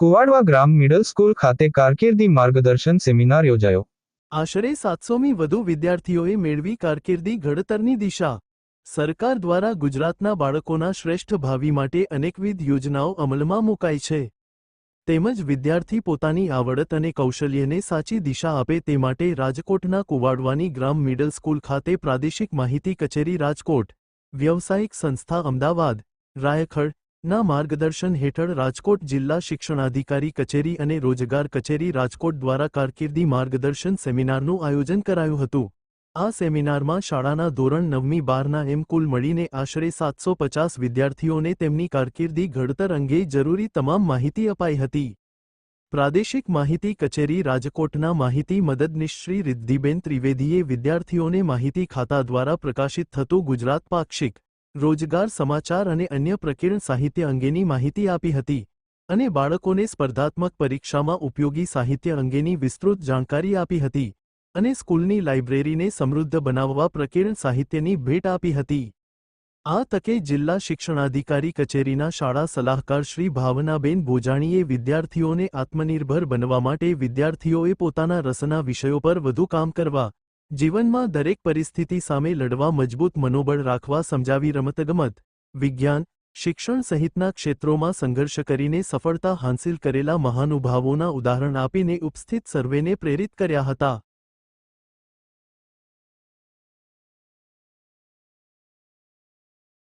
કુવાડવા ગ્રામ middle school ખાતે કારકિર્દી માર્ગદર્શન સેમિનાર યોજાયો. આશરે સાતસોમી વધુ વિદ્યાર્થીઓએ મેળવી કારકિર્દી ઘડતરની દિશા. સરકાર દ્વારા ગુજરાતના બાળકોના શ્રેષ્ઠ ભાવિ માટે અનેકવિધ યોજનાઓ અમલમાં મુકાઈ છે. તેમજ વિદ્યાર્થી પોતાની આવડત અને કૌશલ્યને સાચી દિશા આપે તે માટે રાજકોટના કુવાડવાની ગ્રામ મિડલ સ્કૂલ ખાતે પ્રાદેશિક માહિતી કચેરી રાજકોટ. વ્યવસાયિક સંસ્થા અમદાવાદ. રાયખડ. ના માર્ગદર્શન હેઠળ રાજકોટ જિલ્લા શિક્ષણાધિકારી કચેરી અને રોજગાર કચેરી રાજકોટ દ્વારા કારકિર્દી માર્ગદર્શન સેમિનારનું આયોજન કરાયું હતું. આ સેમિનારમાં શાળાના ધોરણ નવમી બારના એમ કુલ મળીને આશરે સાતસો પચાસ વિદ્યાર્થીઓને તેમની કારકિર્દી ઘડતર અંગે જરૂરી તમામ માહિતી અપાઈ હતી. પ્રાદેશિક માહિતી કચેરી રાજકોટના માહિતી મદદનીશ શ્રી રિદ્ધિબેન ત્રિવેદીએ વિદ્યાર્થીઓને માહિતી ખાતા દ્વારા પ્રકાશિત થતું ગુજરાત પાક્ષિક રોજગાર, સમાચાર અને અન્ય પ્રકીર્ણ સાહિત્ય અંગેની માહિતી આપી હતી અને બાળકોને સ્પર્ધાત્મક પરીક્ષામાં ઉપયોગી સાહિત્ય અંગેની વિસ્તૃત જાણકારી આપી હતી અને સ્કૂલની લાઇબ્રેરીને સમૃદ્ધ બનાવવા પ્રકીર્ણ સાહિત્યની ભેટ આપી હતી. આ તકે જિલ્લા શિક્ષણાધિકારી કચેરીના શાળા સલાહકાર શ્રી ભાવનાબેન ભોજાણીએ વિદ્યાર્થીઓને આત્મનિર્ભર બનવા માટે વિદ્યાર્થીઓએ પોતાના રસના વિષયો પર વધુ કામ કરવા જીવનમાં દરેક પરિસ્થિતિ સામે લડવા મજબૂત મનોબળ રાખવા સમજાવી રમતગમત, વિજ્ઞાન, શિક્ષણ સહિતના ક્ષેત્રોમાં સંઘર્ષ કરીને સફળતા હાંસિલ કરેલા મહાનુભાવોના ઉદાહરણ આપીને ઉપસ્થિત સર્વેને પ્રેરિત કર્યા હતા.